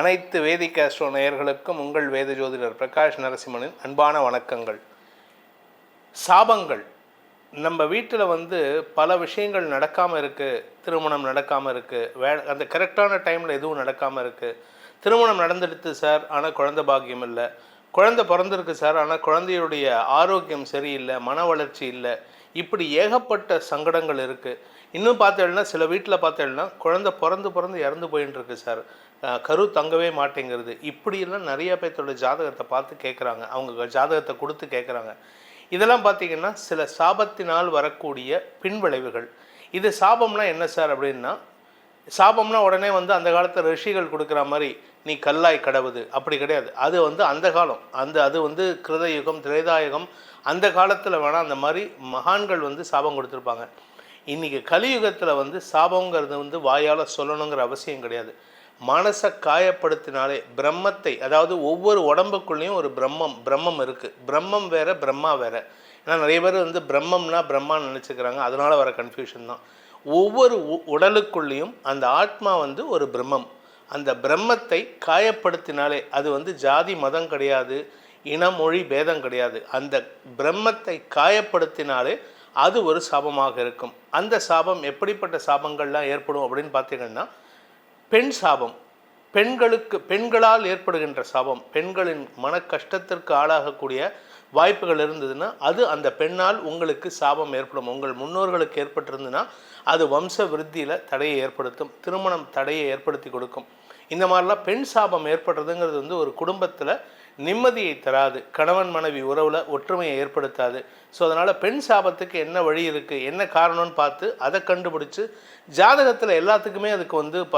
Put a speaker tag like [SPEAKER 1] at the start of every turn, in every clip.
[SPEAKER 1] அனைத்து வேதிக் ஆஸ்ட்ரோ நேயர்களுக்கும் உங்கள் வேத ஜோதிடர் பிரகாஷ் நரசிம்மனின் அன்பான வணக்கங்கள். சாபங்கள். நம்ம வீட்டில் வந்து பல விஷயங்கள் நடக்காமல் இருக்குது திருமணம் நடக்காமல் இருக்குது வே அந்த கரெக்டான டைமில் எதுவும் நடக்காமல் இருக்குது திருமணம் நடந்துடுத்து சார் ஆனால் குழந்தை பாக்கியம் இல்லை. குழந்தை பிறந்திருக்கு சார் ஆனால் குழந்தையுடைய ஆரோக்கியம் சரியில்லை மன வளர்ச்சி இல்லை. இப்படி ஏகப்பட்ட சங்கடங்கள் இருக்குது இன்னும் பார்த்தேன்னா சில வீட்டில் பார்த்தேன்னா குழந்தை பிறந்து பிறந்து இறந்து போயின்னு இருக்கு சார் கரு தங்கவே மாட்டேங்கிறது. இப்படியெல்லாம் நிறைய பேர்த்தோட ஜாதகத்தை பார்த்து கேட்குறாங்க அவங்க ஜாதகத்தை கொடுத்து கேட்குறாங்க இதெல்லாம் பார்த்தீங்கன்னா சில சாபத்தினால் வரக்கூடிய பின்விளைவுகள். இது சாபம்னா என்ன சார் அப்படின்னா சாபம்னா உடனே வந்து அந்த காலத்தில் ரிஷிகள் கொடுக்குற மாதிரி நீ கல்லாய் கடவுது. அப்படி கிடையாது. அது வந்து அந்த காலம். அந்த அது வந்து கிருதயுகம் திரேதாயுகம் அந்த காலத்தில் வேணால் அந்த மாதிரி மகான்கள் வந்து சாபம் கொடுத்துருப்பாங்க. இன்றைக்கி கலியுகத்தில் வந்து சாபங்கிறது வந்து வாயால் சொல்லணுங்கிற அவசியம் கிடையாது. மனசை காயப்படுத்தினாலே பிரம்மத்தை அதாவது ஒவ்வொரு உடம்புக்குள்ளேயும் ஒரு பிரம்மம் பிரம்மம் இருக்குது பிரம்மம் வேறு பிரம்மா வேறு. ஏன்னா நிறைய பேர் வந்து பிரம்மம்னா பிரம்மான்னு நினச்சிக்கிறாங்க. அதனால் வர கன்ஃபியூஷன் தான். ஒவ்வொரு உ- உடலுக்குள்ளேயும் அந்த ஆத்மா வந்து ஒரு பிரம்மம். அந்த பிரம்மத்தை காயப்படுத்தினாலே அது வந்து ஜாதி மதம் கிடையாது. இனமொழி பேதம் கிடையாது. அந்த பிரம்மத்தை காயப்படுத்தினாலே அது ஒரு சாபமாக இருக்கும். அந்த சாபம் எப்படிப்பட்ட சாபங்கள்லாம் ஏற்படும் அப்படின்னு பார்த்தீங்கன்னா பெண் சாபம். பெண்களுக்கு பெண்களால் ஏற்படுகின்ற சாபம். பெண்களின் மன கஷ்டத்திற்கு ஆளாகக்கூடிய வாய்ப்புகள் இருந்ததுன்னா அது அந்த பெண்ணால் உங்களுக்கு சாபம் ஏற்படும். உங்கள் முன்னோர்களுக்கு ஏற்பட்டிருந்ததுன்னா அது வம்ச விருத்தியில் தடையை ஏற்படுத்தும். திருமணம் தடையை ஏற்படுத்தி கொடுக்கும். இந்த மாதிரிலாம் பெண் சாபம் ஏற்படுறதுங்கிறது வந்து ஒரு குடும்பத்தில் நிம்மதியை தராது. கணவன் மனைவி உறவில் ஒற்றுமையை ஏற்படுத்தாது. ஸோ அதனால் பெண் சாபத்துக்கு என்ன வழி இருக்குது என்ன காரணம்னு பார்த்து அதை கண்டுபிடிச்சி ஜாதகத்தில் எல்லாத்துக்குமே அதுக்கு வந்து ப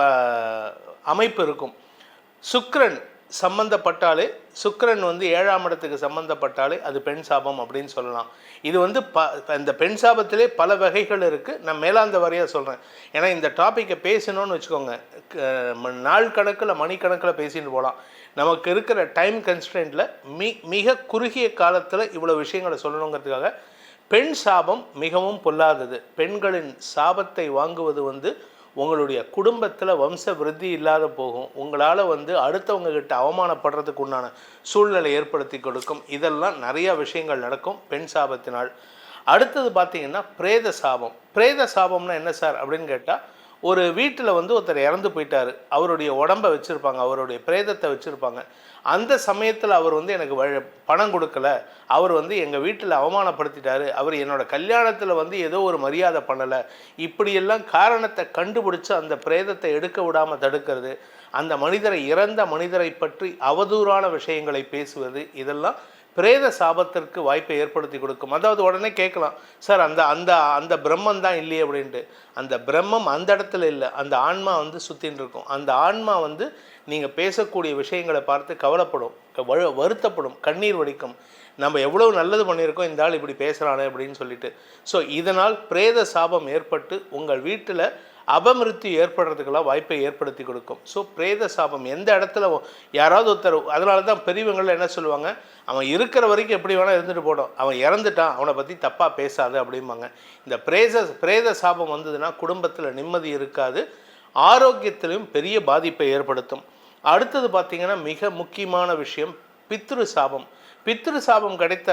[SPEAKER 1] அமைப்பு இருக்கும். சுக்ரன் சம்பந்தப்பட்டாலே சுக்கரன் வந்து ஏழாம் இடத்துக்கு சம்பந்தப்பட்டாலே அது பெண் சாபம் அப்படின்னு சொல்லலாம். இது வந்து ப இந்த பெண் சாபத்திலே பல வகைகள் இருக்குது நான் மேலாந்த வரையாக சொல்கிறேன் ஏன்னா இந்த டாப்பிக்கை பேசணும்னு வச்சுக்கோங்க. க- ம- நாள் கணக்கில் மணிக்கணக்கில் பேசிட்டு போகலாம் நமக்கு இருக்கிற டைம் கன்ஸ்டன்ட்டில் மி மிக குறுகிய காலத்தில் இவ்வளோ விஷயங்களை சொல்லணுங்கிறதுக்காக பெண் சாபம் மிகவும் பொல்லாதது. பெண்களின் சாபத்தை வாங்குவது வந்து உங்களுடைய குடும்பத்தில் வம்ச விருத்தி இல்லாத போகும். உங்களால் வந்து அடுத்தவங்க கிட்ட அவமானப்படுறதுக்கு உண்டான சூழ்நிலை ஏற்படுத்தி கொடுக்கும். இதெல்லாம் நிறையா விஷயங்கள் நடக்கும் பெண் சாபத்தினால். அடுத்தது பார்த்தீங்கன்னா பிரேத சாபம். பிரேத சாபம்னா என்ன சார் அப்படின்னு கேட்டால் ஒரு வீட்டில் வந்து ஒருத்தர் இறந்து போயிட்டாரு. அவருடைய உடம்பை வச்சுருப்பாங்க. அவருடைய பிரேதத்தை வச்சுருப்பாங்க. அந்த சமயத்தில் அவர் வந்து எனக்கு வழ- பணம் கொடுக்கல. அவர் வந்து எங்கள் வீட்டில் அவமானப்படுத்திட்டாரு. அவர் என்னோடய கல்யாணத்தில் வந்து ஏதோ ஒரு மரியாதை பண்ணலை. இப்படியெல்லாம் காரணத்தை கண்டுபிடிச்சு அந்த பிரேதத்தை எடுக்க விடாமல் தடுக்கிறது அந்த மனிதரை இறந்த மனிதரை பற்றி அவதூறான விஷயங்களை பேசுவது இதெல்லாம் பிரேத சாபத்திற்கு வாய்ப்பை ஏற்படுத்தி கொடுக்கும். அதாவது உடனே கேட்கலாம் சார் அந்த அந்த அந்த பிரம்மம் தான் இல்லையே அப்படின்ட்டு. அந்த பிரம்மம் அந்த இடத்துல இல்லை. அந்த ஆன்மா வந்து சுற்றின்னு இருக்கும். அந்த ஆன்மா வந்து நீங்கள் பேசக்கூடிய விஷயங்களை பார்த்து கவலைப்படும் வரு- வருத்தப்படும் கண்ணீர் வடிக்கும். நம்ம எவ்வளவு நல்லது பண்ணியிருக்கோம் இந்த ஆள் இப்படி பேசுகிறானே அப்படின்னு சொல்லிட்டு. ஸோ இதனால் பிரேத சாபம் ஏற்பட்டு உங்கள் வீட்டில் அபமிருத்தி ஏற்படுறதுக்கெல்லாம் வாய்ப்பை ஏற்படுத்தி கொடுக்கும். ஸோ பிரேத சாபம் எந்த இடத்துல யாராவது ஒருத்தர் அதனால தான் பெரியவங்களில் என்ன சொல்லுவாங்க? அவன் இருக்கிற வரைக்கும் எப்படி வேணால் இருந்துட்டு போடும் அவன் இறந்துட்டான் அவனை பற்றி தப்பாக பேசாது அப்படிம்பாங்க. இந்த பிரேத பிரேத சாபம் வந்ததுன்னா குடும்பத்தில் நிம்மதி இருக்காது ஆரோக்கியத்திலும் பெரிய பாதிப்பை ஏற்படுத்தும். அடுத்தது பார்த்திங்கன்னா மிக முக்கியமான விஷயம் பித்ரு சாபம் பித்ரு சாபம் கிடைத்த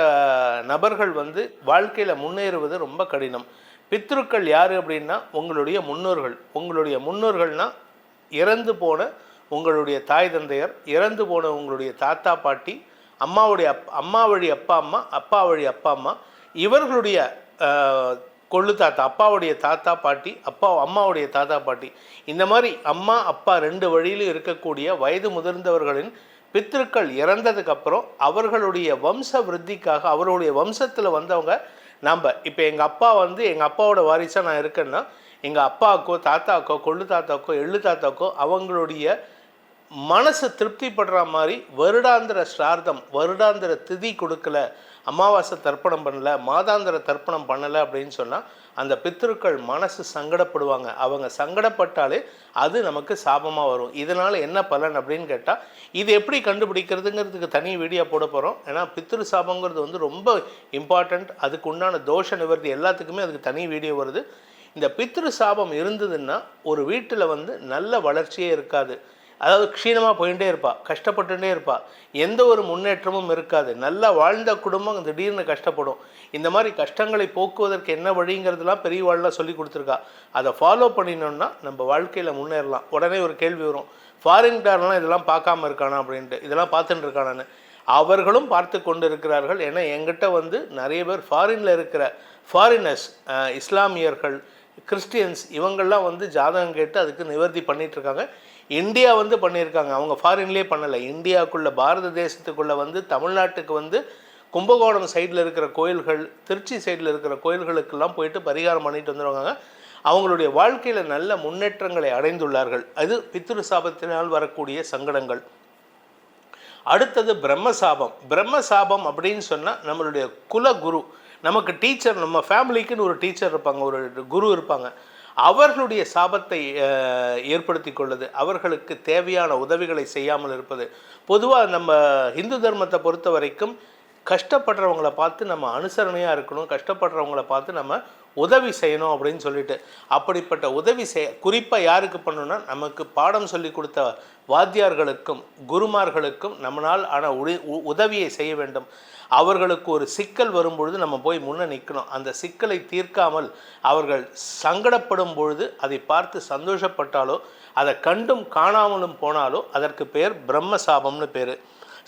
[SPEAKER 1] நபர்கள் வந்து வாழ்க்கையில் முன்னேறுவது ரொம்ப கடினம். பித்ருக்கள் யார் அப்படின்னா உங்களுடைய முன்னோர்கள். உங்களுடைய முன்னோர்கள்னால் இறந்து போன உங்களுடைய தாய் தந்தையர் இறந்து போன உங்களுடைய தாத்தா பாட்டி அம்மாவுடைய அப் அம்மா வழி அப்பா அம்மா அப்பா வழி அப்பா அம்மா. இவர்களுடைய கொள்ளு தாத்தா அப்பாவுடைய தாத்தா பாட்டி அப்பா அம்மாவுடைய தாத்தா பாட்டி. இந்த மாதிரி அம்மா அப்பா ரெண்டு வழியிலும் இருக்கக்கூடிய வயது முதிர்ந்தவர்களின் பித்திருக்கள் இறந்ததுக்கப்புறம் அவர்களுடைய வம்ச விருத்திக்காக அவர்களுடைய வம்சத்தில் வந்தவங்க நாம் இப்போ எங்கள் அப்பா வந்து எங்கள் அப்பாவோட வாரிசாக நான் இருக்கேன்னா எங்கள் அப்பாவுக்கோ தாத்தாக்கோ கொள்ளு தாத்தாக்கோ எள்ளு தாத்தாக்கோ அவங்களுடைய மனசு திருப்திப்படுற மாதிரி வருடாந்திர ஸ்ரார்த்தம் வருடாந்திர திதி கொடுக்கல. அமாவாசை தர்ப்பணம் பண்ணல மாதாந்திர தர்ப்பணம் பண்ணலை அப்படின்னு சொன்னால் அந்த பித்திருக்கள் மனசு சங்கடப்படுவாங்க. அவங்க சங்கடப்பட்டாலே அது நமக்கு சாபமாக வரும். இதனால் என்ன பலன் அப்படின்னு கேட்டால் இது எப்படி கண்டுபிடிக்கிறதுங்கிறதுக்கு தனி வீடியோ போட போகிறோம் ஏன்னா பித்திரு சாபங்கிறது வந்து ரொம்ப இம்பார்ட்டண்ட் அதுக்கு உண்டான தோஷ நிவர்த்தி எல்லாத்துக்குமே அதுக்கு தனி வீடியோ வருது. இந்த பித்ரு சாபம் இருந்ததுன்னா ஒரு வீட்டில் வந்து நல்ல வளர்ச்சியே இருக்காது. அதாவது க்ஷீணமாக போயிட்டே இருப்பாள் கஷ்டப்பட்டுட்டே இருப்பாள் எந்த ஒரு முன்னேற்றமும் இருக்காது. நல்லா வாழ்ந்த குடும்பம் திடீர்னு கஷ்டப்படும். இந்த மாதிரி கஷ்டங்களை போக்குவதற்கு என்ன வழிங்கிறதுலாம் பெரியவாழ்லாம் சொல்லி கொடுத்துருக்கா. அதை ஃபாலோ பண்ணினோம்னா நம்ம வாழ்க்கையில் முன்னேறலாம். உடனே ஒரு கேள்வி வரும். ஃபாரின்காரெலாம் இதெல்லாம் பார்க்காம இருக்கானா அப்படின்ட்டு. இதெல்லாம் பார்த்துட்டு இருக்கானான்னு. அவர்களும் பார்த்து கொண்டு இருக்கிறார்கள் ஏன்னா எங்கிட்ட வந்து நிறைய பேர் ஃபாரினில் இருக்கிற ஃபாரினர்ஸ் இஸ்லாமியர்கள் கிறிஸ்டியன்ஸ் இவங்கெல்லாம் வந்து ஜாதகம் கேட்டு அதுக்கு நிவர்த்தி பண்ணிகிட்ருக்காங்க இந்தியா வந்து பண்ணியிருக்காங்க. அவங்க ஃபாரின்லேயே பண்ணலை. இந்தியாவுக்குள்ளே பாரத தேசத்துக்குள்ளே வந்து தமிழ்நாட்டுக்கு வந்து கும்பகோணம் சைடில் இருக்கிற கோயில்கள் திருச்சி சைடில் இருக்கிற கோயில்களுக்கெல்லாம் போயிட்டு பரிகாரம் பண்ணிட்டு வந்துருவாங்க. அவங்களுடைய வாழ்க்கையில் நல்ல முன்னேற்றங்களை அடைந்துள்ளார்கள். அது பித்ரு சாபத்தினால் வரக்கூடிய சங்கடங்கள். அடுத்தது பிரம்மசாபம். பிரம்மசாபம் அப்படின்னு சொன்னால் நம்மளுடைய குலகுரு நமக்கு டீச்சர் நம்ம ஃபேமிலிக்குன்னு ஒரு டீச்சர் இருப்பாங்க. ஒரு குரு இருப்பாங்க. அவர்களுடைய சாபத்தை ஏற்படுத்தி கொள்வது அவர்களுக்கு தேவையான உதவிகளை செய்யாமல் இருப்பது. பொதுவாக நம்ம இந்து தர்மத்தை பொறுத்த வரைக்கும் கஷ்டப்படுறவங்களை பார்த்து நம்ம அனுசரணையாக இருக்கணும். கஷ்டப்படுறவங்களை பார்த்து நம்ம உதவி செய்யணும் அப்படின்னு சொல்லிட்டு. அப்படிப்பட்ட உதவி செய் குறிப்பாக யாருக்கு பண்ணணும்னா நமக்கு பாடம் சொல்லி கொடுத்த வாத்தியார்களுக்கும் குருமார்களுக்கும் நம்மளால் ஆன உ- உதவியை செய்ய வேண்டும். அவர்களுக்கு ஒரு சிக்கல் வரும்பொழுது நம்ம போய் முன்னே நிற்கணும் அந்த சிக்கலை தீர்க்காமல் அவர்கள் சங்கடப்படும் பொழுது அதை பார்த்து சந்தோஷப்பட்டாலோ அதை கண்டும் காணாமலும் போனாலோ அதற்கு பேர் பிரம்ம சாபம்னு பேர்.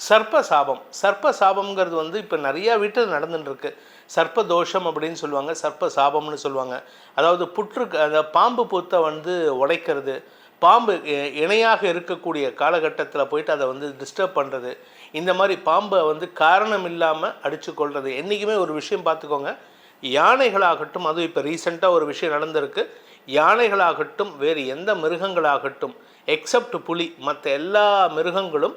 [SPEAKER 1] சர்ப்ப சாபம் சர்ப்ப சாபம்ங்கிறது வந்து இப்போ நிறையா வீட்டில் நடந்துட்டுருக்கு. சர்ப்ப தோஷம் அப்படின்னு சொல்லுவாங்க சர்ப்ப சாபம்னு சொல்லுவாங்க. அதாவது புற்று அந்த பாம்பு பூத்தை வந்து உடைக்கிறது. பாம்பு இணையாக இருக்கக்கூடிய காலகட்டத்தில் போயிட்டு அதை வந்து டிஸ்டர்ப் பண்ணுறது இந்த மாதிரி பாம்பை வந்து காரணம் இல்லாமல் அடித்து கொள்வது என்றைக்குமே ஒரு விஷயம் பார்த்துக்கோங்க. யானைகளாகட்டும் அதுவும் இப்போ ரீசெண்டாக ஒரு விஷயம் நடந்திருக்கு. யானைகளாகட்டும் வேறு எந்த மிருகங்களாகட்டும் எக்ஸப்ட் புலி மற்ற எல்லா மிருகங்களும்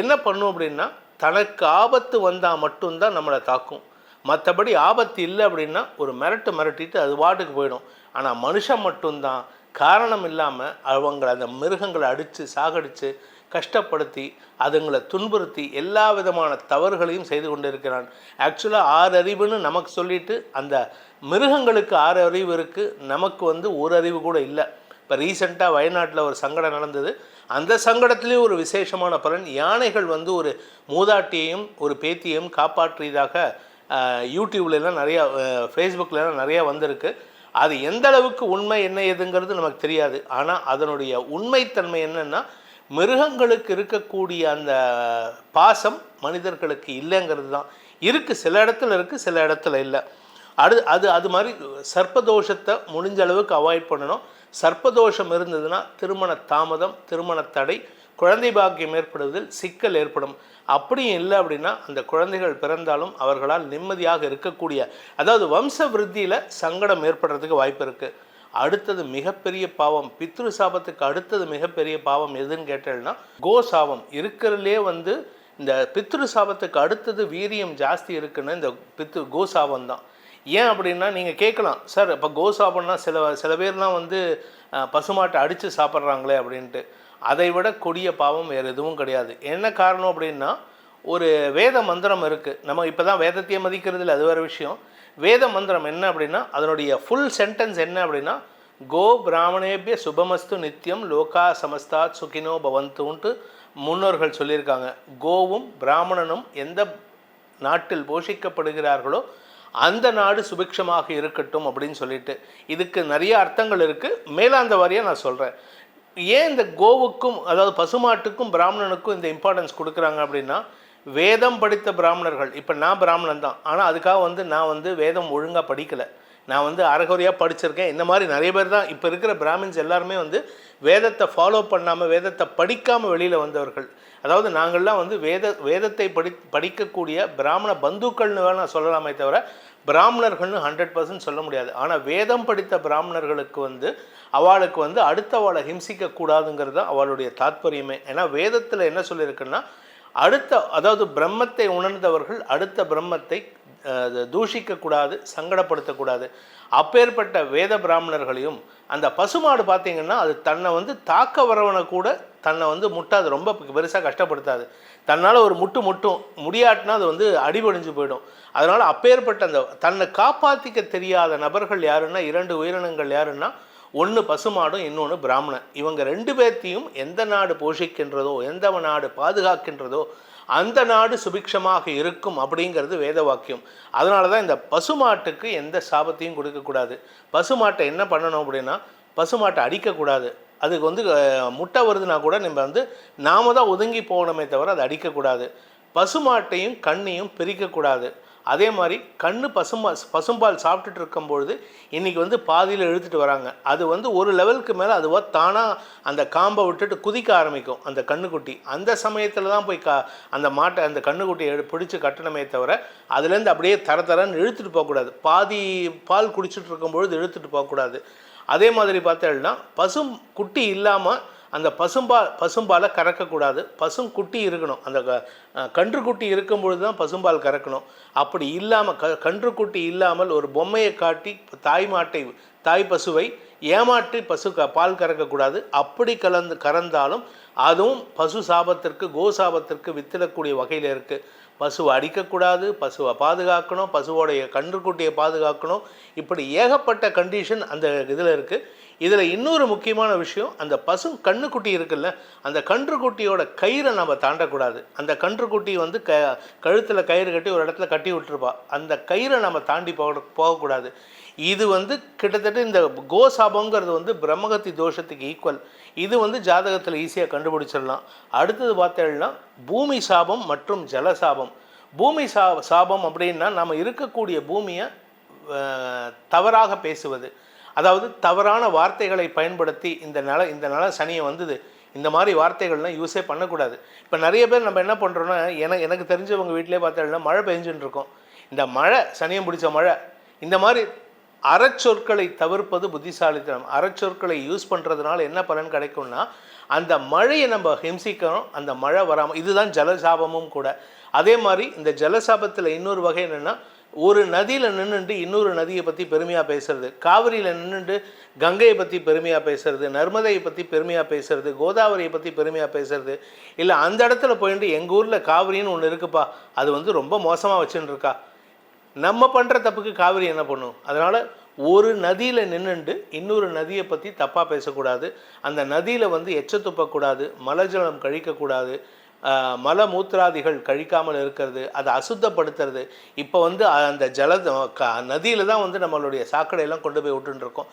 [SPEAKER 1] என்ன பண்ணும் அப்படின்னா தனக்கு ஆபத்து வந்தால் மட்டும்தான் நம்மளை தாக்கும். மற்றபடி ஆபத்து இல்லை அப்படின்னா ஒரு மிரட்டு மிரட்டிட்டு அது வாட்டுக்கு போயிடும். ஆனால் மனுஷன் மட்டும்தான் காரணம் இல்லாமல் அவங்கள அந்த மிருகங்களை அடித்து சாகடித்து கஷ்டப்படுத்தி அதுங்களை துன்புறுத்தி எல்லா விதமான தவறுகளையும் செய்து கொண்டு இருக்கிறான் ஆக்சுவலாக ஆறு அறிவுன்னு நமக்கு சொல்லிட்டு அந்த மிருகங்களுக்கு ஆறு அறிவு இருக்குது நமக்கு வந்து ஒரு அறிவு கூட இல்லை. இப்போ ரீசெண்டாக வயநாட்டில் ஒரு சங்கடம் நடந்தது. அந்த சங்கடத்துலேயும் ஒரு விசேஷமான பலன் யானைகள் வந்து ஒரு மூதாட்டியையும் ஒரு பேத்தியையும் காப்பாற்றியதாக ஆஹ், நிறையா ஃபேஸ்புக்லலாம் நிறையா வந்திருக்கு. அது எந்த அளவுக்கு உண்மை என்ன ஏதுங்கிறது நமக்கு தெரியாது. ஆனால் அதனுடைய உண்மைத்தன்மை என்னென்னா மிருகங்களுக்கு இருக்கக்கூடிய அந்த பாசம் மனிதர்களுக்கு இல்லைங்கிறது தான். இருக்குது சில இடத்துல இருக்குது சில இடத்துல இல்லை. அது அது அது மாதிரி சர்ப்பதோஷத்தை முடிஞ்ச அளவுக்கு அவாய்ட் பண்ணணும். சர்ப்பதோஷம் இருந்ததுன்னா திருமண தாமதம் திருமண தடை குழந்தை பாக்கியம் ஏற்படுவதில் சிக்கல் ஏற்படும். அப்படியும் இல்லை அப்படின்னா அந்த குழந்தைகள் பிறந்தாலும் அவர்களால் நிம்மதியாக இருக்கக்கூடிய அதாவது வம்ச விருத்தியில் சங்கடம் ஏற்படுறதுக்கு வாய்ப்பு இருக்குது அடுத்தது மிகப்பெரிய பாவம் பித்ரு சாபத்துக்கு அடுத்தது மிகப்பெரிய பாவம் எதுன்னு கேட்டேன்னா கோ சாபம் இருக்கிறதுலே வந்து இந்த பித்ரு சாபத்துக்கு அடுத்தது வீரியம் ஜாஸ்தி இருக்குன்னு இந்த பித்ரு கோ சாபம் தான் ஏன் அப்படின்னா நீங்கள் கேட்கலாம் சார் இப்போ கோ சாபம்னா சில சில பேர்லாம் வந்து பசுமாட்டை அடித்து சாப்பிட்றாங்களே அப்படின்ட்டு. அதை விட கொடிய பாவம் வேறு எதுவும் கிடையாது. என்ன காரணம் அப்படின்னா ஒரு வேத மந்திரம் இருக்குது நம்ம இப்போ தான் வேதத்தையே மதிக்கிறது இல்லை அது வேறு விஷயம். வேத மந்திரம் என்ன அப்படின்னா அதனுடைய ஃபுல் சென்டென்ஸ் என்ன அப்படின்னா கோ பிராமணேபிய சுபமஸ்து நித்தியம் லோகா சமஸ்தாத் சுகினோ பவந்துன்ட்டு முன்னோர்கள் சொல்லியிருக்காங்க. கோவும் பிராமணனும் எந்த நாட்டில் போஷிக்கப்படுகிறார்களோ அந்த நாடு சுபிக்ஷமாக இருக்கட்டும் அப்படின்னு சொல்லிட்டு. இதுக்கு நிறைய அர்த்தங்கள் இருக்குது மேலாந்த வாரியாக நான் சொல்கிறேன் ஏன் இந்த கோவுக்கும் அதாவது பசுமாட்டுக்கும் பிராமணனுக்கும் இந்த இம்பார்ட்டன்ஸ் கொடுக்குறாங்க அப்படின்னா வேதம் படித்த பிராமணர்கள். இப்போ நான் பிராமணன் தான் ஆனால் அதுக்காக வந்து நான் வந்து வேதம் ஒழுங்காக படிக்கலை. நான் வந்து அறகுறையாக படிச்சிருக்கேன். இந்த மாதிரி நிறைய பேர் தான் இப்போ இருக்கிற பிராமின்ஸ் எல்லாருமே வந்து வேதத்தை ஃபாலோ பண்ணாமல் வேதத்தை படிக்காமல் வெளியில் வந்தவர்கள். அதாவது நாங்கள்லாம் வந்து வேத வேதத்தை படி படிக்கக்கூடிய பிராமண பந்துக்கள்னு வேணால் சொல்லலாமே தவிர பிராமணர்கள்னு ஹண்ட்ரட் பர்சன்ட் சொல்ல முடியாது. ஆனால் வேதம் படித்த பிராமணர்களுக்கு வந்து அவளுக்கு வந்து அடுத்தவாளை ஹிம்சிக்க கூடாதுங்கிறது தான் அவளுடைய தாத்பரியமே. ஏன்னா வேதத்தில் என்ன சொல்லியிருக்குன்னா அடுத்த அதாவது பிரம்மத்தை உணர்ந்தவர்கள் அடுத்த பிரம்மத்தை தூஷிக்கக்கூடாது சங்கடப்படுத்தக்கூடாது. அப்பேற்பட்ட வேத பிராமணர்களையும் அந்த பசுமாடு பார்த்திங்கன்னா அது தன்னை வந்து தாக்க வரவனை கூட தன்னை வந்து முட்டாது ரொம்ப பெருசாக கஷ்டப்படுத்தாது. தன்னால் ஒரு முட்டு முட்டும் முடியாட்டினா அது வந்து அடிபடிஞ்சு போயிடும். அதனால் அப்பேற்பட்ட அந்த தன்னை காப்பாற்றிக்க தெரியாத நபர்கள் யாருன்னா இரண்டு உயிரினங்கள் யாருன்னா ஒன்று பசுமாடும் இன்னொன்று பிராமணன். இவங்க ரெண்டு பேர்த்தையும் எந்த நாடு போஷிக்கின்றதோ எந்த நாடு பாதுகாக்கின்றதோ அந்த நாடு சுபிக்ஷமாக இருக்கும் அப்படிங்கிறது வேத வாக்கியம். அதனால தான் இந்த பசுமாட்டுக்கு எந்த சாபத்தையும் கொடுக்கக்கூடாது. பசுமாட்டை என்ன பண்ணணும் அப்படின்னா பசுமாட்டை அடிக்கக்கூடாது. அதுக்கு வந்து முட்டை வருதுன்னா கூட நம்ம வந்து நாம தான் ஒதுங்கி போகணுமே தவிர அதை அடிக்கக்கூடாது. பசுமாட்டையும் கண்ணையும் பிரிக்கக்கூடாது. அதே மாதிரி கண்ணு பசும்பால் பசும்பால் சாப்பிட்டுட்டு இருக்கும்பொழுது இன்றைக்கி வந்து பாதியில் இழுத்துட்டு வராங்க. அது வந்து ஒரு லெவலுக்கு மேலே அதுவோ தானாக அந்த காம்பை விட்டுட்டு குதிக்க ஆரம்பிக்கும் அந்த கண்ணுக்குட்டி. அந்த சமயத்தில் தான் போய் கா அந்த மாட்டை அந்த கண்ணுக்குட்டியை எடு பிடிச்சி கட்டணமே தவிர அதுலேருந்து அப்படியே தர தரன்னு இழுத்துட்டு போகக்கூடாது பாதி பால் குடிச்சிட்டு இருக்கும்பொழுது இழுத்துட்டு போகக்கூடாது அதே மாதிரி பார்த்தேன்னா பசும் குட்டி இல்லாமல் அந்த பசும்பால் பசும்பாலை கறக்கக்கூடாது. பசும் குட்டி இருக்கணும். அந்த க- குட்டி கன்றுக்குட்டி இருக்கும் பொழுது தான் பசும்பால் கறக்கணும். அப்படி இல்லாமல் க கன்றுக்குட்டி இல்லாமல் ஒரு பொம்மையை காட்டி தாய் மாட்டை தாய் பசுவை ஏமாற்றி பசு க பால் கறக்கக்கூடாது. அப்படி கலந்து கறந்தாலும் அதுவும் பசு சாபத்திற்கு கோ சாபத்திற்கு வித்திடக்கூடிய வகையில் இருக்குது பசுவை அடிக்கக்கூடாது பசுவை பாதுகாக்கணும் பசுவோடைய கன்றுக்குட்டியை பாதுகாக்கணும். இப்படி ஏகப்பட்ட கண்டிஷன் அந்த இதில் இருக்குது இதில் இன்னொரு முக்கியமான விஷயம் அந்த பசு கண்ணுக்குட்டி இருக்குல்ல அந்த கன்றுக்குட்டியோட கயிறை நம்ம தாண்டக்கூடாது. அந்த கன்றுக்குட்டி வந்து க கழுத்தில் கயிறு கட்டி ஒரு இடத்துல கட்டி விட்டுருப்பா. அந்த கயிறை நம்ம தாண்டி போக போகக்கூடாது. இது வந்து கிட்டத்தட்ட இந்த கோசாபங்கிறது வந்து பிரம்மகத்தி தோஷத்துக்கு ஈக்குவல் இது வந்து ஜாதகத்தில் ஈஸியாக கண்டுபிடிச்சிடலாம். அடுத்தது பார்த்தேன்னா பூமி சாபம் மற்றும் ஜலசாபம் பூமி சா சாபம் அப்படின்னா நம்ம இருக்கக்கூடிய பூமியை தவறாக பேசுவது. அதாவது தவறான வார்த்தைகளை பயன்படுத்தி இந்த நல இந்த நல சனியை வந்தது. இந்த மாதிரி வார்த்தைகள்லாம் யூஸே பண்ணக்கூடாது. இப்போ நிறைய பேர் நம்ம என்ன பண்ணுறோன்னா எனக்கு எனக்கு தெரிஞ்சவங்க வீட்டிலே பார்த்தோம்னா மழை பெஞ்சுன்னு இருக்கோம். இந்த மழை சனியம் பிடிச்ச மழை இந்த மாதிரி அறச்சொற்களை தவிர்ப்பது புத்திசாலித்தனம். அறச்சொற்களை யூஸ் பண்ணுறதுனால என்ன பலன் கிடைக்கும்னா அந்த மழையை நம்ம ஹிம்சிக்கணும் அந்த மழை வராமல் இதுதான் ஜலசாபமும் கூட. அதே மாதிரி இந்த ஜலசாபத்தில் இன்னொரு வகை என்னென்னா ஒரு நதியில் நின்றுட்டு இன்னொரு நதியை பற்றி பெருமையாக பேசுறது. காவிரியில் நின்றுட்டு கங்கையை பற்றி பெருமையாக பேசுறது நர்மதையை பற்றி பெருமையாக பேசுறது கோதாவரியை பற்றி பெருமையாக பேசுறது. இல்லை அந்த இடத்துல போயிட்டு எங்கள் ஊரில் காவிரின்னு ஒன்று இருக்குப்பா அது வந்து ரொம்ப மோசமாக வச்சுன்னு இருக்கா நம்ம பண்ணுற தப்புக்கு காவிரி என்ன பண்ணும்? அதனால் ஒரு நதியில் நின்றுண்டு இன்னொரு நதியை பற்றி தப்பாக பேசக்கூடாது. அந்த நதியில் வந்து எச்ச துப்பக்கூடாது மலஜலம் கழிக்கக்கூடாது. மல மூத்திராதிகள் கழிக்காமல் இருக்கிறது அதை அசுத்தப்படுத்துறது. இப்போ வந்து அந்த ஜல க நதியில் தான் வந்து நம்மளுடைய சாக்கடையெல்லாம் கொண்டு போய் விட்டுருக்கோம்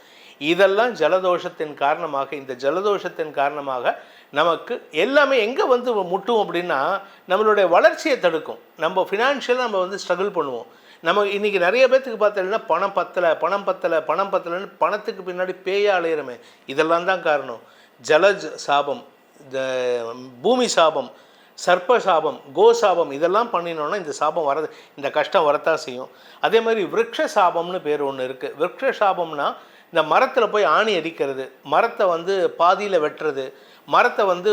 [SPEAKER 1] இதெல்லாம் ஜலதோஷத்தின் காரணமாக இந்த ஜலதோஷத்தின் காரணமாக நமக்கு எல்லாமே எங்கே வந்து முட்டும் அப்படின்னா நம்மளுடைய வளர்ச்சியை தடுக்கும். நம்ம ஃபினான்ஷியலாக நம்ம வந்து ஸ்ட்ரகிள் பண்ணுவோம். நம்ம இன்றைக்கி நிறைய பேர்த்துக்கு பார்த்தீங்கன்னா பணம் பத்தலை பணம் பத்தலை பணம் பத்தலைன்னு பணத்துக்கு பின்னாடி பேயா அலையிறமே. இதெல்லாம் தான் காரணம். ஜலஜ் சாபம் இந்த பூமி சாபம் சர்ப்ப சாபம் கோ சாபம் இதெல்லாம் பண்ணினோன்னா இந்த சாபம் வரது இந்த கஷ்டம் வரத்தான் செய்யும். அதே மாதிரி விருட்ச சாபம்னு பேர் ஒன்று இருக்குது விருட்ச சாபம்னா இந்த மரத்தில் போய் ஆணி அடிக்கிறது மரத்தை வந்து பாதியில் வெட்டுறது மரத்தை வந்து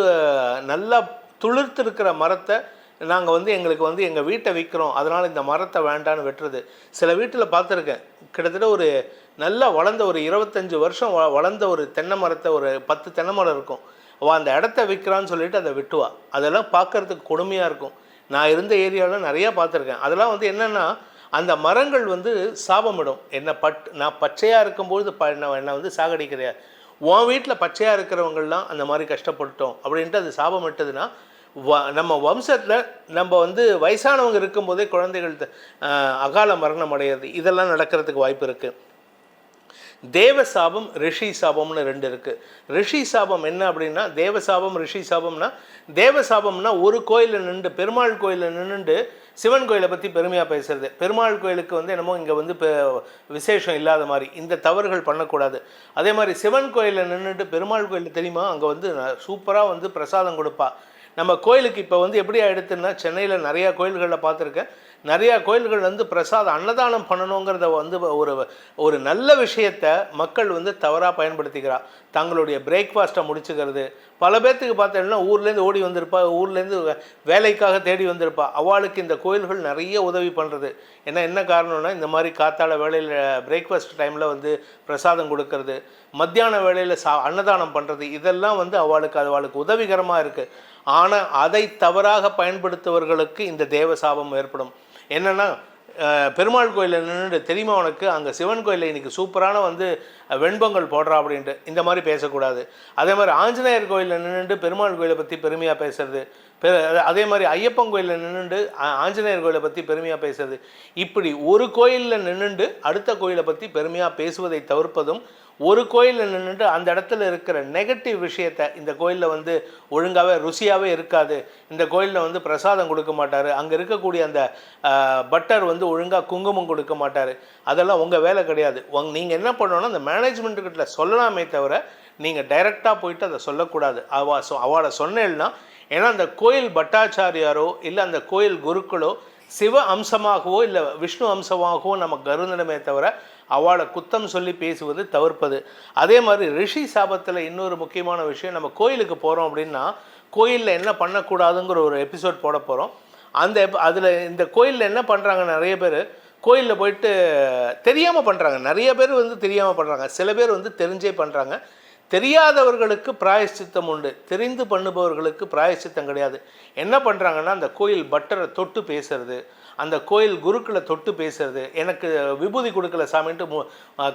[SPEAKER 1] நல்லா துளிர்த்து இருக்கிற மரத்தை நாங்கள் வந்து எங்களுக்கு வந்து எங்கள் வீட்டை விற்கிறோம் அதனால் இந்த மரத்தை வேண்டான்னு வெட்டுறது. சில வீட்டில் பார்த்துருக்கேன். கிட்டத்தட்ட ஒரு நல்லா வளர்ந்த ஒரு இருபத்தஞ்சி வருஷம் வ- வளர்ந்த ஒரு தென்னை மரத்தை ஒரு பத்து தென்னை மரம் இருக்கும். அவள் அந்த இடத்த விற்கிறான்னு சொல்லிட்டு அதை விட்டுவா. அதெல்லாம் பார்க்கறதுக்கு கொடுமையாக இருக்கும். நான் இருந்த ஏரியாவில் நிறையா பார்த்துருக்கேன். அதெல்லாம் வந்து என்னென்னா அந்த மரங்கள் வந்து சாபமிடும். என்னை பட் நான் பச்சையாக இருக்கும்போது ப என்னை என்னை வந்து சாகடிக்கிறியா? உன் வீட்டில் பச்சையாக இருக்கிறவங்கள்லாம் அந்த மாதிரி கஷ்டப்பட்டோம் அப்படின்ட்டு அது சாபமிட்டதுன்னா வ நம்ம வம்சத்தில் நம்ம வந்து வயசானவங்க இருக்கும்போதே குழந்தைகள் அகால மரணம் அடையிறது. இதெல்லாம் நடக்கிறதுக்கு வாய்ப்பு இருக்குது தேவ சாபம் ரிஷி சாபம்னு ரெண்டு இருக்குது ரிஷி சாபம் என்ன அப்படின்னா தேவ சாபம் ரிஷி சாபம்னா தேவ சாபம்னா ஒரு கோயிலில் நின்று பெருமாள் கோயிலில் நின்றுண்டு சிவன் கோயிலை பற்றி பெருமையாக பேசுறது. பெருமாள் கோயிலுக்கு வந்து என்னமோ இங்கே வந்து விசேஷம் இல்லாத மாதிரி. இந்த தவறுகள் பண்ணக்கூடாது. அதே மாதிரி சிவன் கோயிலில் நின்றுட்டு பெருமாள் கோயில் தெரியுமா? அங்கே வந்து சூப்பராக வந்து பிரசாதம் கொடுப்பா. நம்ம கோயிலுக்கு இப்போ வந்து எப்படி ஆகிடுதுன்னா சென்னையில் நிறையா கோயில்களில் பார்த்துருக்கேன். நிறையா கோயில்கள் வந்து பிரசாதம் அன்னதானம் பண்ணணுங்கிறத வந்து ஒரு ஒரு நல்ல விஷயத்தை மக்கள் வந்து தவறாக பயன்படுத்திக்கிறா. தங்களுடைய பிரேக்ஃபாஸ்ட்டை முடிச்சுக்கிறது. பல பேர்த்துக்கு பார்த்தோம்னா ஊர்லேருந்து ஓடி வந்திருப்பா ஊர்லேருந்து வேலைக்காக தேடி வந்திருப்பா. அவளுக்கு இந்த கோயில்கள் நிறைய உதவி பண்ணுறது ஏன்னா என்ன காரணம்னா இந்த மாதிரி காத்தால வேலையில் பிரேக்ஃபாஸ்ட் டைமில் வந்து பிரசாதம் கொடுக்கறது. மத்தியான வேலையில் சா அன்னதானம் பண்ணுறது இதெல்லாம் வந்து அவளுக்கு அது அவளுக்கு உதவிகரமாக இருக்குது ஆனால் அதை தவறாக பயன்படுத்துவர்களுக்கு இந்த தேவ சாபம் ஏற்படும். என்னென்னா பெருமாள் கோயிலில் நின்று தெரியுமா உனக்கு? அங்கே சிவன் கோயிலில் இன்றைக்கி சூப்பரான வந்து வெண்பொங்கல் போடுறா அப்படின்ட்டு. இந்த மாதிரி பேசக்கூடாது. அதே மாதிரி ஆஞ்சநேயர் கோயிலில் நின்றுட்டு பெருமாள் கோயிலை பற்றி பெருமையாக பேசுறது. பெ அதே மாதிரி ஐயப்பன் கோயிலில் நின்றுட்டு ஆஞ்சநேயர் கோயிலை பற்றி பெருமையாக பேசுறது. இப்படி ஒரு கோயிலில் நின்றுட்டு அடுத்த கோயிலை பற்றி பெருமையாக பேசுவதை தவிர்ப்பதும் ஒரு கோயிலில் நின்றுட்டு அந்த இடத்துல இருக்கிற நெகட்டிவ் விஷயத்தை இந்த கோயிலில் வந்து ஒழுங்காகவே ருசியாகவே இருக்காது. இந்த கோயிலில் வந்து பிரசாதம் கொடுக்க மாட்டார். அங்கே இருக்கக்கூடிய அந்த பட்டர் வந்து ஒழுங்காக குங்குமம் கொடுக்க மாட்டார். அதெல்லாம் உங்கள் வேலை கிடையாது. உங் நீங்கள் என்ன பண்ணணும்னா அந்த மேனேஜ்மெண்ட்டுக்கிட்ட சொல்லலாமே தவிர நீங்கள் டைரெக்டாக போயிட்டு அதை சொல்லக்கூடாது. அவா சொ அவளை சொன்னேன்னா ஏன்னா அந்த கோயில் பட்டாச்சாரியாரோ இல்லை அந்த கோயில் குருக்களோ சிவ அம்சமாகவோ இல்லை விஷ்ணு அம்சமாகவோ நம்ம கருந்தனமே தவிர அவளை குத்தம் சொல்லி பேசுவது தவிர்ப்பது. அதே மாதிரி ரிஷி சாபத்தில் இன்னொரு முக்கியமான விஷயம் நம்ம கோயிலுக்கு போகிறோம் அப்படின்னா கோயிலில் என்ன பண்ணக்கூடாதுங்கிற ஒரு எபிசோட் போட போகிறோம் அந்த அதில் இந்த கோயிலில் என்ன பண்ணுறாங்க நிறைய பேர் கோயிலில் போயிட்டு தெரியாமல் பண்ணுறாங்க நிறைய பேர் வந்து தெரியாமல் பண்ணுறாங்க சில பேர் வந்து தெரிஞ்சே பண்ணுறாங்க தெரியாதவர்களுக்கு பிராயச்சித்தம் உண்டு. தெரிந்து பண்ணுபவர்களுக்கு பிராயச்சித்தம் கிடையாது. என்ன பண்ணுறாங்கன்னா அந்த கோயில் பட்டரை தொட்டு பேசுறது அந்த கோயில் குருக்களை தொட்டு பேசுறது எனக்கு விபூதி கொடுக்கல சாமின்ட்டு மு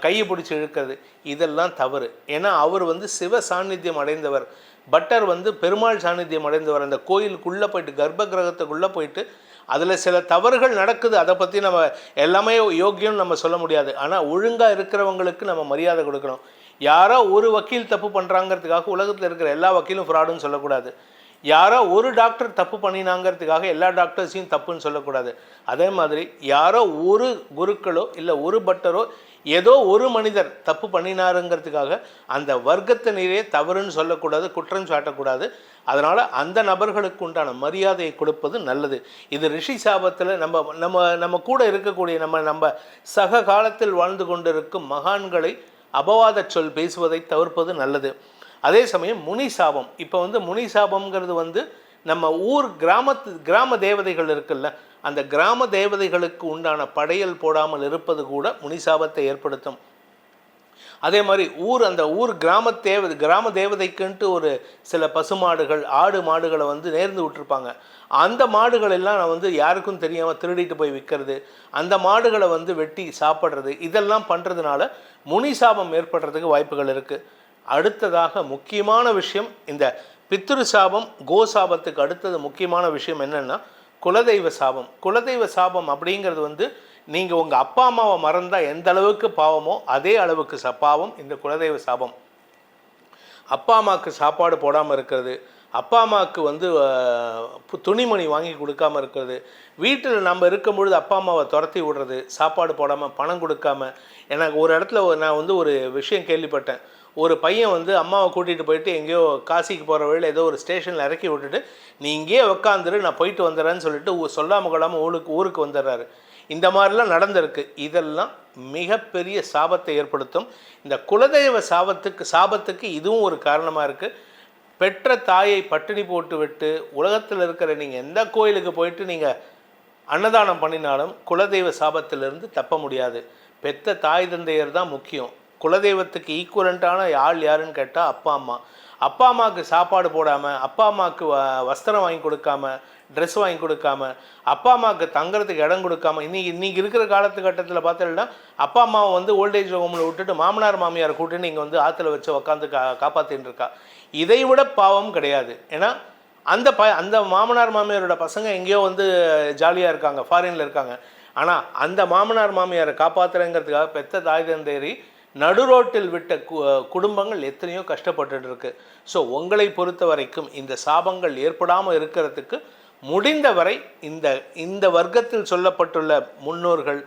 [SPEAKER 1] கையை பிடிச்சி இழுக்கிறது இதெல்லாம் தவறு. ஏன்னா அவர் வந்து சிவ சாநித்தியம் அடைந்தவர். பட்டர் வந்து பெருமாள் சாநித்தியம் அடைந்தவர். அந்த கோயிலுக்குள்ளே போயிட்டு கர்ப்ப கிரகத்துக்குள்ளே போயிட்டு அதில் சில தவறுகள் நடக்குது. அதை பற்றி நம்ம எல்லாமே யோக்கியம் நம்ம சொல்ல முடியாது. ஆனால் ஒழுங்காக இருக்கிறவங்களுக்கு நம்ம மரியாதை கொடுக்கணும். யாரோ ஒரு வக்கீல் தப்பு பண்ணுறாங்கிறதுக்காக உலகத்தில் இருக்கிற எல்லா வக்கீலும் ஃப்ராடுன்னு சொல்லக்கூடாது. யாரோ ஒரு டாக்டர் தப்பு பண்ணினாங்கிறதுக்காக எல்லா டாக்டர்ஸையும் தப்புன்னு சொல்லக்கூடாது. அதே மாதிரி யாரோ ஒரு குருக்களோ இல்லை ஒரு பட்டரோ ஏதோ ஒரு மனிதர் தப்பு பண்ணினாருங்கிறதுக்காக அந்த வர்க்கத்தினரே தவறுன்னு சொல்லக்கூடாது குற்றம் சாட்டக்கூடாது. அதனால் அந்த நபர்களுக்கு உண்டான மரியாதையை கொடுப்பது நல்லது. இது ரிஷி சாபத்தில் நம்ம நம்ம நம்ம கூட இருக்கக்கூடிய நம்ம நம்ம சக காலத்தில் வாழ்ந்து கொண்டிருக்கும் மகான்களை அபவாத சொல் பேசுவதை தவிர்ப்பது நல்லது. அதே சமயம் முனி சாபம் இப்போ வந்து முனி சாபம்ங்கிறது வந்து நம்ம ஊர் கிராமத்து கிராம தேவதைகள் இருக்குல்ல அந்த கிராம தேவதைகளுக்கு உண்டான படையல் போடாமல் இருப்பது கூட முனி சாபத்தை ஏற்படுத்தும். அதே மாதிரி ஊர் அந்த ஊர் கிராம தேவ கிராம தேவதைக்குன்ட்டு ஒரு சில பசுமாடுகள் ஆடு மாடுகளை வந்து நேர்ந்து விட்டுருப்பாங்க. அந்த மாடுகள் எல்லாம் நான் வந்து யாருக்கும் தெரியாமல் திருடிட்டு போய் விற்கிறது அந்த மாடுகளை வந்து வெட்டி சாப்பிட்றது இதெல்லாம் பண்ணுறதுனால முனி சாபம் ஏற்படுறதுக்கு வாய்ப்புகள் இருக்குது அடுத்ததாக முக்கியமான விஷயம் இந்த பித்ரு சாபம் கோ சாபத்துக்கு அடுத்தது முக்கியமான விஷயம் என்னென்னா குலதெய்வ சாபம். குலதெய்வ சாபம் அப்படிங்கிறது வந்து நீங்கள் உங்கள் அப்பா அம்மாவை மறந்தால் எந்த அளவுக்கு பாவமோ அதே அளவுக்கு ச பாவம் இந்த குலதெய்வ சாபம். அப்பா அம்மாவுக்கு சாப்பாடு போடாமல் இருக்கிறது அப்பா அம்மாவுக்கு வந்து துணிமணி வாங்கி கொடுக்காம இருக்கிறது வீட்டில் நம்ம இருக்கும் பொழுது அப்பா அம்மாவை துரத்தி விடுறது சாப்பாடு போடாமல் பணம் கொடுக்காம எனக்கு ஒரு இடத்துல நான் வந்து ஒரு விஷயம் கேள்விப்பட்டேன். ஒரு பையன் வந்து அம்மாவை கூட்டிகிட்டு போயிட்டு எங்கேயோ காசிக்கு போகிற வழியில் ஏதோ ஒரு ஸ்டேஷனில் இறக்கி விட்டுட்டு நீ இங்கேயே உக்காந்துரு நான் போயிட்டு வந்துடுறேன்னு சொல்லிட்டு ஊ- சொல்லாம கொள்ளாமல் ஊருக்கு ஊருக்கு வந்துடுறாரு இந்த மாதிரிலாம் நடந்திருக்கு. இதெல்லாம் மிகப்பெரிய சாபத்தை ஏற்படுத்தும். இந்த குலதெய்வ சாபத்துக்கு சாபத்துக்கு இதுவும் ஒரு காரணமாக இருக்குது பெற்ற தாயை பட்டினி போட்டு விட்டு உலகத்தில் இருக்கிற நீங்கள் எந்த கோயிலுக்கு போயிட்டு நீங்கள் அன்னதானம் பண்ணினாலும் குலதெய்வ சாபத்திலிருந்து தப்ப முடியாது. பெத்த தாய் தந்தையர் தான் முக்கியம். குலதெய்வத்துக்கு ஈக்குவலண்ட்டான ஆள் யாருன்னு கேட்டால் அப்பா அம்மா. அப்பா அம்மாவுக்கு சாப்பாடு போடாமல் அப்பா அம்மாவுக்கு வ- வஸ்திரம் வாங்கி கொடுக்காம ட்ரெஸ் வாங்கி கொடுக்காம அப்பா அம்மாவுக்கு தங்குறதுக்கு இடம் கொடுக்காம இன்னைக்கு இன்றைக்கி இருக்கிற காலத்துக்கட்டத்தில் பார்த்தீங்கன்னா அப்பா அம்மாவை வந்து ஓல்டேஜ் ஹோமில் விட்டுட்டு மாமனார் மாமியார் கூட்டு நீங்கள் வந்து ஆற்றுல வச்சு உக்காந்து கா காப்பாற்றின்னு இருக்கா. இதை விட பாவம் கிடையாது. ஏன்னா அந்த ப அந்த மாமனார் மாமியாரோட பசங்க எங்கேயோ வந்து ஜாலியாக இருக்காங்க ஃபாரினில் இருக்காங்க. ஆனால் அந்த மாமனார் மாமியாரை காப்பாற்றுறேங்கிறதுக்காக பெத்த தாய் தந்தேரி நடுரோட்டில் விட்ட கு- குடும்பங்கள் எத்தனையோ கஷ்டப்பட்டுட்டு இருக்கு ஸோ உங்களை பொறுத்த வரைக்கும் இந்த சாபங்கள் ஏற்படாமல் இருக்கிறதுக்கு முடிந்தவரை இந்த இந்த வர்க்கத்தில் சொல்லப்பட்டுள்ள முன்னோர்கள்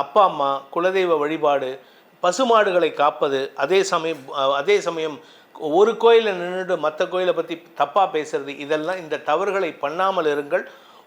[SPEAKER 1] அப்பா அம்மா குலதெய்வ வழிபாடு பசுமாடுகளை காப்பது அதே சமயம் அதே சமயம் ஒரு கோயிலில் நின்றுட்டு மற்ற கோயிலை பற்றி தப்பாக பேசுறது இதெல்லாம் இந்த தவறுகளை பண்ணாமல் இருங்கள்.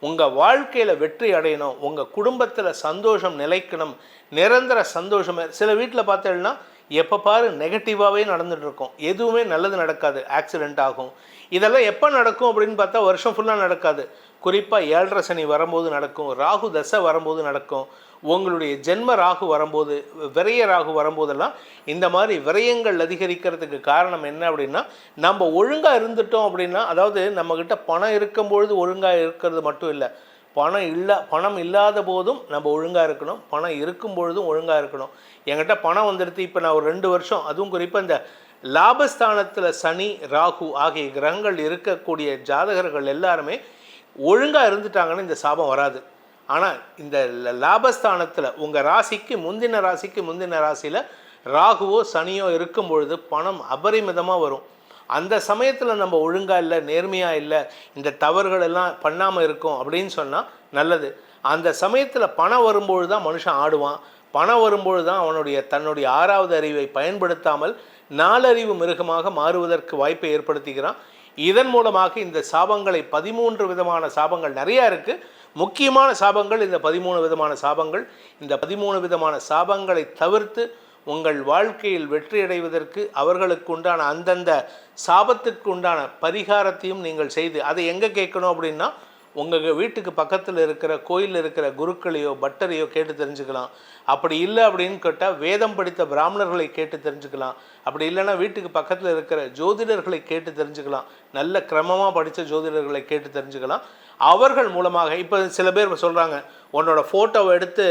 [SPEAKER 1] உங்கள் வாழ்க்கையில் வெற்றி அடையணும் உங்கள் குடும்பத்தில் சந்தோஷம் நிலைக்கணும் நிரந்தர சந்தோஷம். சில வீட்டில் பார்த்தேன்னா எப்போ பாரு நெகட்டிவாகவே நடந்துகிட்ருக்கும் இருக்கும். எதுவுமே நல்லது நடக்காது. ஆக்சிடென்ட் ஆகும். இதெல்லாம் எப்போ நடக்கும் அப்படின்னு பார்த்தா வருஷம் ஃபுல்லாக நடக்காது. குறிப்பாக ஏழரை சனி வரும்போது நடக்கும் ராகு தசை வரும்போது நடக்கும் உங்களுடைய ஜென்ம ராகு வரும்போது விரய ராகு வரும்போதெல்லாம் இந்த மாதிரி விரயங்கள் அதிகரிக்கிறதுக்கு காரணம் என்ன அப்படின்னா நம்ம ஒழுங்காக இருந்துட்டோம் அப்படின்னா அதாவது நம்மக்கிட்ட பணம் இருக்கும் பொழுது ஒழுங்காக இருக்கிறது மட்டும் இல்லை. பணம் இல்லை பணம் இல்லாத போதும் நம்ம ஒழுங்காக இருக்கணும். பணம் இருக்கும் பொழுதும் ஒழுங்காக இருக்கணும். என்கிட்ட பணம் வந்துடுது இப்போ நான் ஒரு ரெண்டு வருஷம். அதுவும் குறிப்பாக இந்த லாபஸ்தானத்தில் சனி ராகு ஆகிய கிரகங்கள் இருக்கக்கூடிய ஜாதகர்கள் எல்லாருமே ஒழுங்காக இருந்துட்டாங்கன்னா இந்த சாபம் வராது. ஆனால் இந்த ல- லாபஸ்தானத்தில் உங்கள் ராசிக்கு முந்தின ராசிக்கு முந்தின ராசியில் ராகுவோ சனியோ இருக்கும் பொழுது பணம் அபரிமிதமாக வரும். அந்த சமயத்தில் நம்ம ஒழுங்காக இல்லை நேர்மையாக இல்லை இந்த தவறுகள் எல்லாம் பண்ணாமல் இருக்கோம் அப்படின்னு சொன்னால் நல்லது. அந்த சமயத்தில் பணம் வரும்பொழுது தான் மனுஷன் ஆடுவான். பணம் வரும்பொழுது தான் அவனுடைய தன்னுடைய ஆறாவது அறிவை பயன்படுத்தாமல் நாலறிவு மிருகமாக மாறுவதற்கு வாய்ப்பை ஏற்படுத்திக்கிறான் இதன் மூலமாக இந்த சாபங்களை பதிமூன்று விதமான சாபங்கள் நிறையா இருக்குது முக்கியமான சாபங்கள் இந்த பதிமூணு விதமான சாபங்கள் இந்த பதிமூணு விதமான சாபங்களை தவிர்த்து உங்கள் வாழ்க்கையில் வெற்றியடைவதற்கு அவர்களுக்கு உண்டான அந்தந்த சாபத்துக்கு உண்டான பரிகாரத்தையும் நீங்கள் செய்து அதை எங்கே கேட்கணும் அப்படின்னா உங்கள் வீட்டுக்கு பக்கத்தில் இருக்கிற கோயிலில் இருக்கிற குருக்களையோ பட்டரையோ கேட்டு தெரிஞ்சுக்கலாம். அப்படி இல்லை அப்படின்னு கேட்டால் வேதம் படித்த பிராமணர்களை கேட்டு தெரிஞ்சுக்கலாம். அப்படி இல்லைன்னா வீட்டுக்கு பக்கத்தில் இருக்கிற ஜோதிடர்களை கேட்டு தெரிஞ்சுக்கலாம். நல்ல கிரமமாக படித்த ஜோதிடர்களை கேட்டு தெரிஞ்சுக்கலாம். அவர்கள் மூலமாக இப்போ சில பேர் சொல்கிறாங்க உன்னோட ஃபோட்டோவை எடுத்து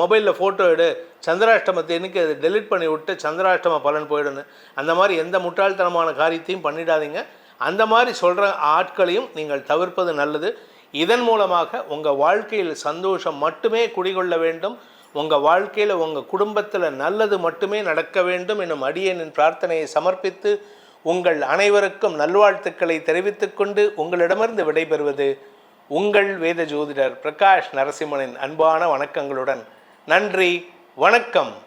[SPEAKER 1] மொபைலில் ஃபோட்டோ எடு. சந்திராஷ்டமத்தை இன்னைக்கு அதை டெலிட் பண்ணி விட்டு சந்திராஷ்டம பலன் போயிடுன்னு அந்த மாதிரி எந்த முட்டாள்தனமான காரியத்தையும் பண்ணிடாதீங்க. அந்த மாதிரி சொல்கிற ஆட்களையும் நீங்கள் தவிர்ப்பது நல்லது. இதன் மூலமாக உங்கள் வாழ்க்கையில் சந்தோஷம் மட்டுமே குடிகொள்ள வேண்டும். உங்கள் வாழ்க்கையில் உங்கள் குடும்பத்தில் நல்லது மட்டுமே நடக்க வேண்டும் எனும் அடியனின் பிரார்த்தனையை சமர்ப்பித்து உங்கள் அனைவருக்கும் நல்வாழ்த்துக்களை தெரிவித்துக்கொண்டு உங்களிடமிருந்து விடைபெறுவது உங்கள் வேத ஜோதிடர் பிரகாஷ் நரசிம்மனின் அன்பான வணக்கங்களுடன். நன்றி வணக்கம்.